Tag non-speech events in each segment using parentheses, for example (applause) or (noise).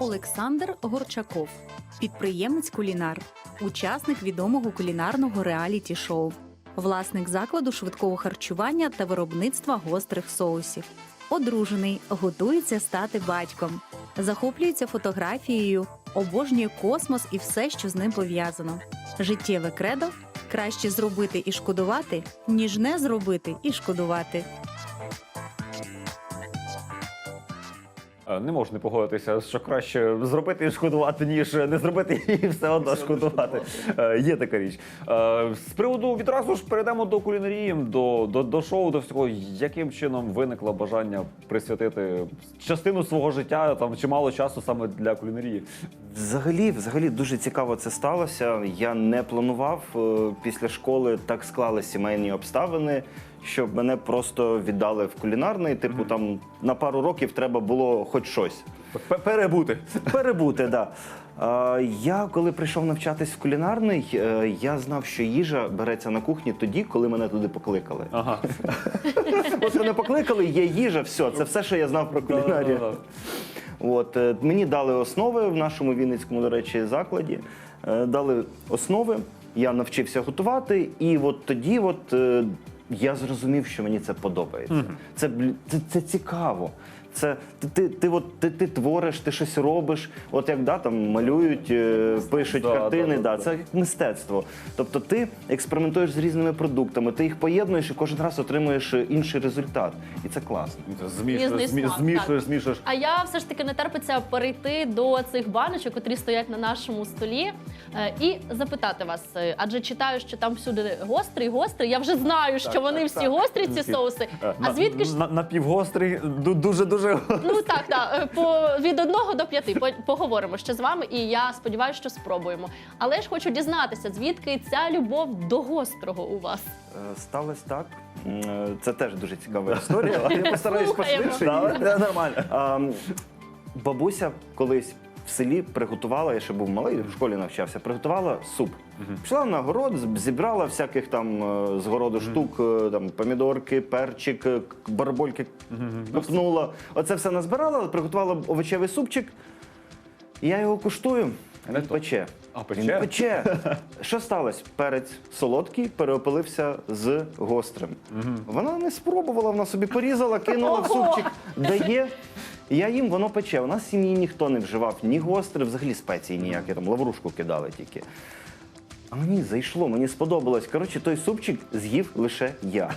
Олександр Горчаков, підприємець кулінар, учасник відомого кулінарного реаліті-шоу, власник закладу швидкого харчування та виробництва гострих соусів. Одружений, готується стати батьком, захоплюється фотографією, обожнює космос і все, що з ним пов'язано. Життєве кредо краще зробити і шкодувати, ніж не зробити і шкодувати. Не можу не погодитися, що краще зробити і шкодувати, ніж не зробити і все одно шкодувати. Е, Є така річ. Е, З приводу відразу ж перейдемо до кулінарії, до, до, до шоу, до всього. Яким чином виникло бажання присвятити частину свого життя, там чимало часу саме для кулінарії? Взагалі, взагалі дуже цікаво це сталося. Я не планував е, після школи так склали сімейні обставини, щоб мене просто віддали в кулінарний. Типу, там на пару років треба було хоч щось. П- Перебути. (laughs) Перебути, да. Е, Я коли прийшов навчатись в кулінарний, е, я знав, що їжа береться на кухні тоді, коли мене туди покликали. Ага. (laughs) От мене покликали, є їжа, все, це все, що я знав про кулінарію. От е, мені дали основи в нашому Вінницькому, до речі, закладі. Е, Дали основи, я навчився готувати, і от тоді, от е, я зрозумів, що мені це подобається. Це, це, це цікаво. Це ти, ти, ти, от, ти, ти твориш, ти щось робиш. От як да, там малюють, е, пишуть Да, картини, да, да, да, це як мистецтво. Тобто ти експериментуєш з різними продуктами, ти їх поєднуєш і кожен раз отримуєш е, інший результат. І це класно. Змішуєш, змішуєш, змішуєш. А я все ж таки не терпиться перейти до цих баночок, які стоять на нашому столі, е, і запитати вас. Адже читаю, що там всюди гострий, гострий. Я вже знаю, що вони так, всі так. гострі, ці соуси. А звідки ж на, напівгострий, ду- дуже ну так, так, е, по від одного до п'яти по- поговоримо ще з вами, і я сподіваюся, що спробуємо. Але ж хочу дізнатися, звідки ця любов до гострого у вас. Е, Сталося так. М, е, Це теж дуже цікава історія, але (laughs) я постараюсь Слухаємо. пошвидше. її. Нормально. Бабуся колись в селі приготувала, я ще був малий, в школі навчався, приготувала суп. Пішла на город, зібрала всяких там е, з городу штук, е, там помідорки, перчик, е, к- барабольки копнула. Оце все назбирала, приготувала овочевий супчик. І я його куштую. Він пече. А, пече? Він пече. (laughs) Що сталося? Перець солодкий переопилився з гострим. Вона не спробувала, вона собі порізала, кинула в супчик, дає. Я їм, воно пече. У нас в сім'ї ніхто не вживав ні гостре, взагалі спеції ніякі, там лаврушку кидали тільки. А мені зайшло, мені сподобалось. Коротше, той супчик з'їв лише я.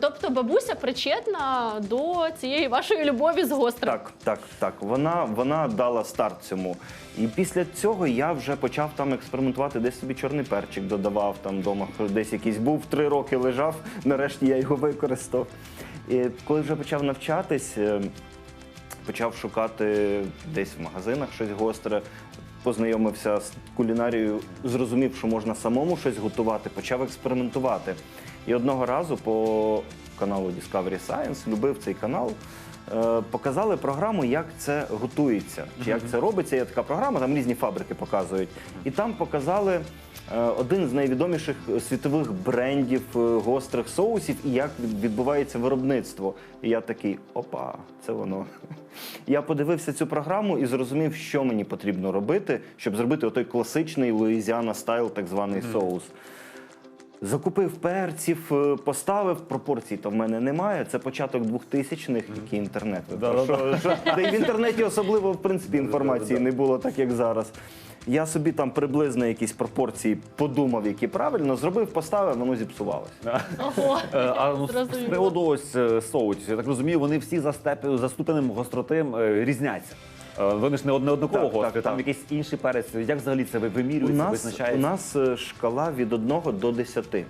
Тобто бабуся причетна до цієї вашої любові з гострим. Так, так, так. Вона, вона дала старт цьому. І після цього я вже почав там експериментувати, десь собі чорний перчик додавав там вдома, десь якийсь був, три роки лежав, нарешті я його використав. І коли вже почав навчатись, е, почав шукати десь в магазинах щось гостре. Познайомився з кулінарією, зрозумів, що можна самому щось готувати, почав експериментувати. І одного разу по каналу Discovery Science, любив цей канал, е, показали програму, як це готується, чи як це робиться. Є така програма, там різні фабрики показують. І там показали один з найвідоміших світових брендів е, гострих соусів і як відбувається виробництво. І я такий, опа, це воно. Я подивився цю програму і зрозумів, що мені потрібно робити, щоб зробити отой класичний Луїзіана стайл, так званий соус. Закупив перців, е, поставив пропорцій, то в мене немає. Це початок 2000-х, які інтернет. Що- що- в інтернеті особливо в принципі інформації не було так, як зараз. Я собі там приблизно якісь пропорції подумав, які правильно зробив, поставив, воно зіпсувалося. Ого, Е, А ну, з Зрозуміло. приводу ось е, соусів, я так розумію, вони всі за, степ... за ступенем гостроти е, різняться. Е, Вони ж не од- не однаково Так, так, гострі, там так. якийсь інший перець. Як взагалі це ви- У вимірюється, нас, у визначається? нас е, шкала від 1 до 10.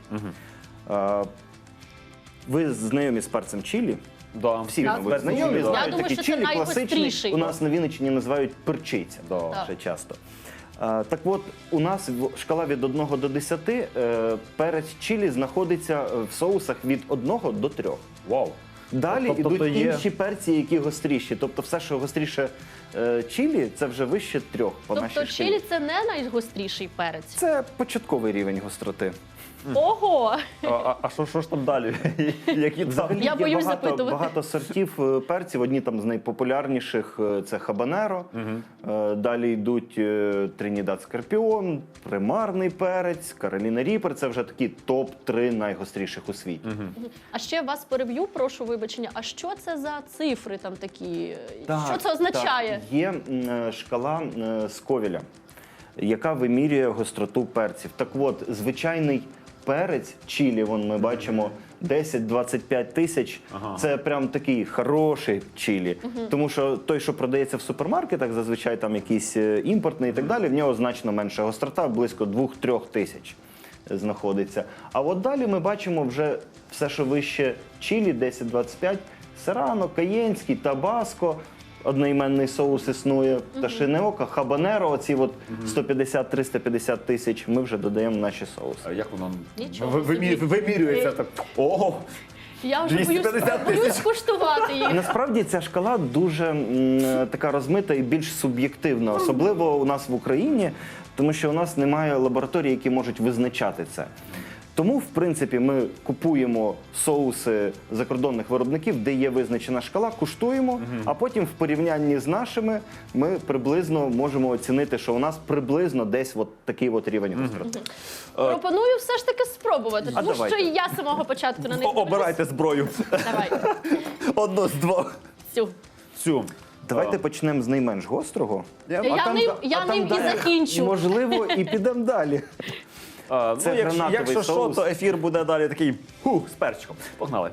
Е, Ви знайомі з перцем чилі? Да. Всі Так. мабуть, знайомі, чилі, знають Я думаю, такі що це чилі класичні. найгостріший. У нас на Вінниччині називають перчиця Да. Так. часто. Так от, у нас в- шкала від 1 до 10, е, перець чилі знаходиться в соусах від 1 до 3. Вау. Далі Тобто йдуть то є- інші перці, які гостріші. Тобто все, що гостріше е, чилі, це вже вище трьох по тобто шкалі. чилі це не найгостріший перець. Це початковий рівень гостроти. Ого! А, що, що ж там далі? (laughs) Які? Взагалі Я є боюсь багато, запитувати. багато сортів е, перців. Одні там з найпопулярніших е, це хабанеро. Е, Далі йдуть е, Тринідад Скорпіон, примарний перець, Кароліна Ріпер. Це вже такі топ-3 найгостріших у світі. А ще вас переб'ю, прошу вибачення. А що це за цифри там такі? що це означає? Так. Є м, е, шкала е, Сковіля, яка вимірює гостроту перців. Так от, звичайний перець чилі, вон ми бачимо 10-25 тисяч. Ага. Це прям такий хороший чилі. Тому що той, що продається в супермаркетах, зазвичай там якийсь е, імпортний і так далі, в нього значно менша гострота, близько 2-3 тисяч знаходиться. А от далі ми бачимо вже все, що вище чилі, 10-25, серано, каєнський, табаско. Одноіменний соус існує, пташине око, хабанеро, оці от 150-350 тисяч. Ми вже додаємо в наші соуси. А Як воно Нічого ви- вимі- вимірюється так? Ого! Я вже боюсь, 250 тисяч. боюсь куштувати їх. Насправді ця шкала дуже м, така розмита і більш суб'єктивна, особливо у нас в Україні, тому що у нас немає лабораторій, які можуть визначати це. Тому, в принципі, ми купуємо соуси закордонних виробників, де є визначена шкала, куштуємо, а потім в порівнянні з нашими ми приблизно можемо оцінити, що у нас приблизно десь от такий от рівень гостроти. Пропоную все ж таки спробувати, тому давайте. що і я з самого початку на них О, Обирайте зброю. дивлюсь. Давай, (laughs) Одну з двох. цю. Цю. Давайте почнемо з найменш гострого. Я ним- я ним і закінчу. Можливо, і підемо далі. (laughs) А, Це ну, якщо, якщо що, соус. то ефір буде далі такий ху, з перчиком. Погнали.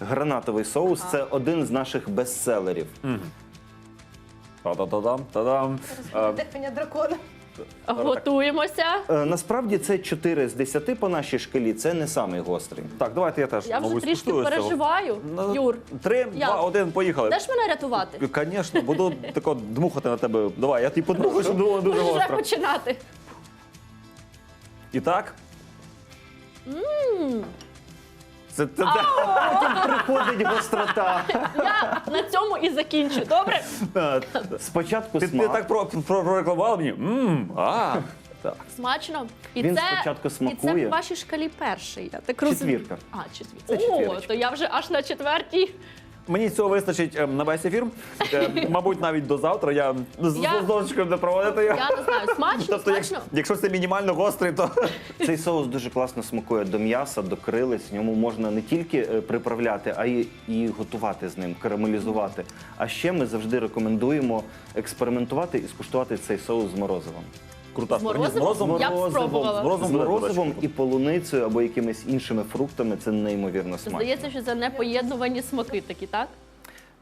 Гранатовий соус це один з наших бестселерів. Та-да-да-дам, та-дам. А, Дихання дракона. Готуємося. Е, Насправді це 4 з 10 по нашій шкалі. Це не самий гострий. Так, давайте я теж Я вже трішки цього. переживаю. Ну, Юр, Три, Я. два, один, поїхали. даш мене рятувати? Звісно, буду (laughs) тако дмухати на тебе. Давай, я тобі подмухаю, щоб було дуже Можеш вже починати. І так. Це, це, це. (laughs) Приходить гострота. Я на цьому і закінчу. Добре? Е, Спочатку Ти, ти смак. так про, мені? Мм, а. Так. Смачно. І Він це, спочатку І це смакує. в вашій шкалі перший. Я так розумію. Четвірка. А, четвірка. Це О, четвірочка. то я вже аж на четвертій. Мені цього вистачить ем, на весь ефір. Е, мабуть, навіть до завтра я з Я- з дочкою не проводити його. Я не знаю, смачно, Тобто, якщо, смачно. якщо це мінімально гострий, то Цей соус дуже класно смакує до м'яса, до крилиць. В ньому можна не тільки е, приправляти, а й і готувати з ним, карамелізувати. А ще ми завжди рекомендуємо експериментувати і скуштувати цей соус з морозивом. Крута З штука. морозивом? Я б спробувала. З морозом, З морозивом і полуницею або якимись іншими фруктами це неймовірно смачно. Здається, що це непоєднувані смаки такі, так?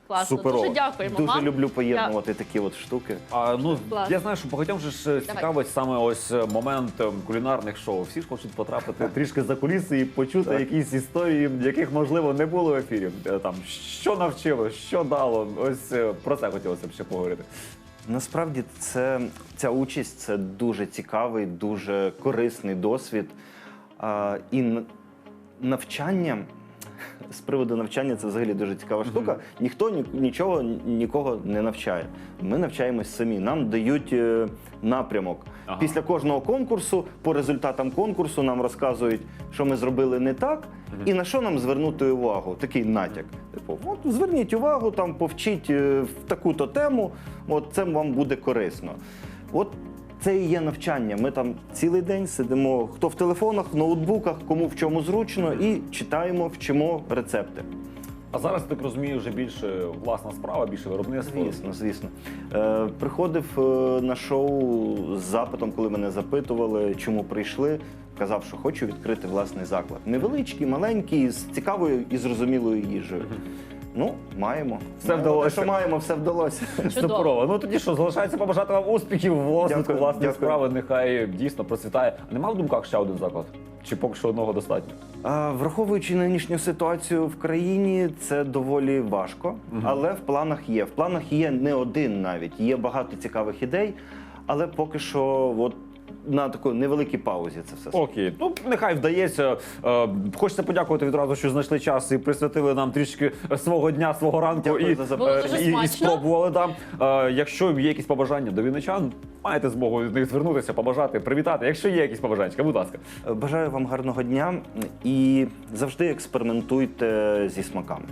Класно. Суперово. Дуже дякуємо Дуже вам. люблю поєднувати такі от штуки. А, ну, Клас. я знаю, що багатьом же ж цікавить саме ось е, момент е, кулінарних шоу. Всі ж хочуть потрапити (laughs) трішки за куліси і почути якісь історії, яких можливо не було в ефірі. Е, Там що навчило, що дало. Ось е, про це хотілося б ще поговорити. Насправді це ця участь це дуже цікавий, дуже корисний досвід. І навчання з приводу навчання це взагалі дуже цікава штука. Ніхто ні, нічого нікого не навчає. Ми навчаємось самі. Нам дають е, напрямок. Ага. Після кожного конкурсу, по результатам конкурсу, нам розказують, що ми зробили не так, і на що нам звернути увагу. Такий натяк. Типу, от зверніть увагу, там повчіть е, в таку-то тему, от це вам буде корисно. От це і є навчання. Ми там цілий день сидимо, хто в телефонах, в ноутбуках, кому в чому зручно, і читаємо, вчимо рецепти. А зараз так розумію, вже більше власна справа, більше виробництво. Звісно, звісно. Е, приходив е, на шоу з запитом, коли мене запитували, чому прийшли. Казав, що хочу відкрити власний заклад. Невеличкий, маленький, з цікавою і зрозумілою їжею. Ну, маємо. Все Маємо вдалося. те, Що маємо, все вдалося. Чудово. Суперово. Ну тоді що, залишається побажати вам успіхів в розвитку Дякую, власної дякую. справи. Нехай дійсно процвітає. А нема в думках ще один заклад? Чи поки що одного достатньо? А, Враховуючи нинішню ситуацію в країні, це доволі важко, але в планах є. В планах є не один навіть, є багато цікавих ідей, але поки що, от на такій невеликій паузі це все. Окей, ну нехай вдається. Е, Хочеться подякувати відразу, що знайшли час і присвятили нам трішки свого дня, свого ранку Дякую і, за запрошення. Було дуже і, і смачно. спробували. Да. Е, Якщо є якісь побажання до вінничан, маєте змогу до них звернутися, побажати, привітати. Якщо є якісь побажання, будь ласка. Бажаю вам гарного дня і завжди експериментуйте зі смаками.